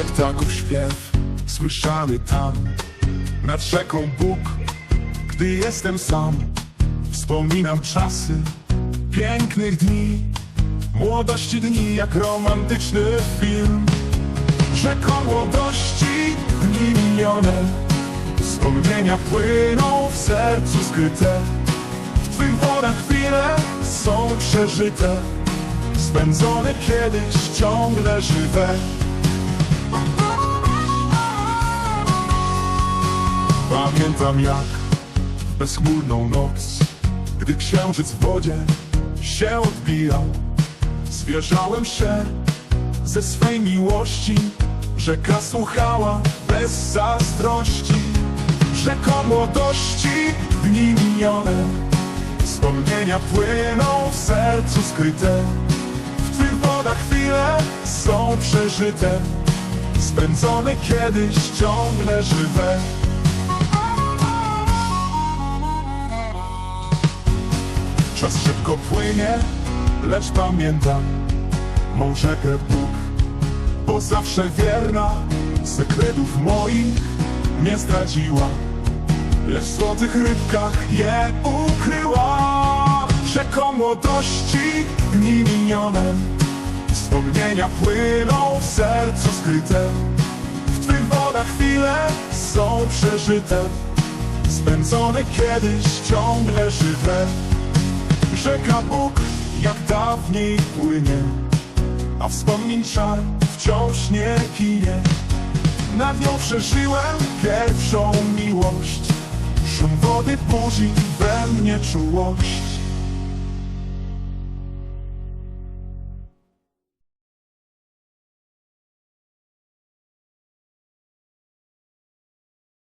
ptaków śpiew Słyszany tam. Nad rzeką Bóg Gdy jestem sam Wspominam czasy Pięknych dni. Młodości dni jak romantyczny film. Rzeką młodości Dni minione. Wspomnienia płyną w sercu skryte. W twych wodach chwile są przeżyte. Spędzone kiedyś ciągle żywe Pamiętam jak bezchmurną noc Gdy księżyc w wodzie się odbijał Zwierzałem się ze swej miłości Rzeka słuchała bez zazdrości Rzeką młodości dni minione Wspomnienia płyną w sercu skryte W twych wodach chwile są przeżyte Spędzone kiedyś ciągle żywe Czas szybko płynie, lecz pamiętam Mą rzekę Bóg Bo zawsze wierna Sekretów moich nie zdradziła Lecz w złotych rybkach je ukryła. Rzeką młodości dni minione Wspomnienia płyną w sercu skryte. W twych wodach chwile są przeżyte Spędzone kiedyś ciągle żywe Rzeka Bóg jak dawniej płynie A wspomnień czar wciąż nie kinie. Nad nią przeżyłem pierwszą miłość Szum wody budzi we mnie czułość